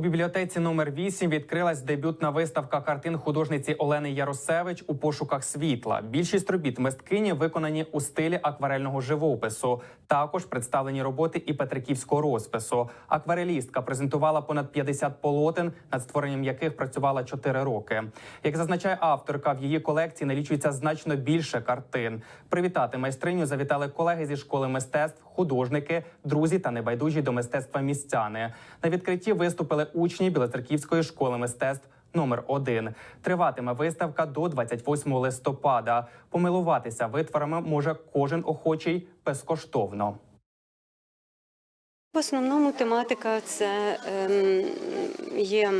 бібліотеці номер 8 відкрилась дебютна виставка картин художниці Олени Яросевич у пошуках світла. Більшість робіт мисткині виконані у стилі акварельного живопису. Також представлені роботи і петриківського розпису. Акварелістка презентувала понад 50 полотен, над створенням яких працювала 4 роки. Як зазначає авторка, в її колекції налічується значно більше картин. Привітати майстриню завітали колеги зі школи мистецтв, художники, друзі та небайдужі до мистецтва містяни. На відкритті виступили учні Білоцерківської школи мистецтв. Номер 1 триватиме виставка до 28 листопада. Помилуватися витворами може кожен охочий безкоштовно. В основному тематика це ем, є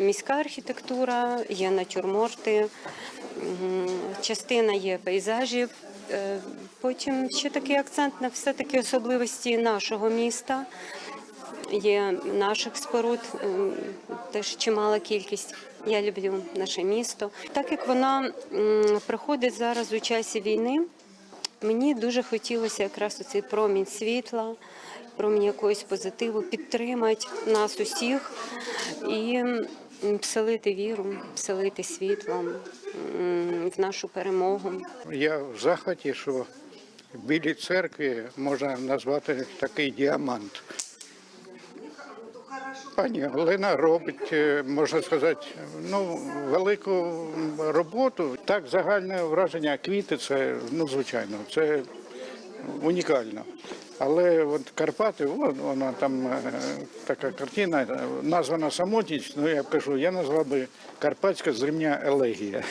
міська архітектура, є натюрморти, частина є пейзажів. Е, Потім ще такий акцент на все-таки особливості нашого міста. Є наших споруд, ем, теж чимала кількість. Я люблю наше місто. Так як вона м, проходить зараз у часі війни, Мені дуже хотілося якраз оцей промінь світла, промінь якогось позитиву, підтримати нас усіх і вселити віру, вселити світло в нашу перемогу. Я в захваті, що в білій церкві можна назвати такий діамант. Пані Олена робить, е, можна сказати, ну, велику роботу. Так, загальне враження квіти це, ну, звичайно, це унікально. Але от Карпати, от вона там е, така картина, названа самотність, ну я кажу, я назвав би Карпатська зрівня елегія.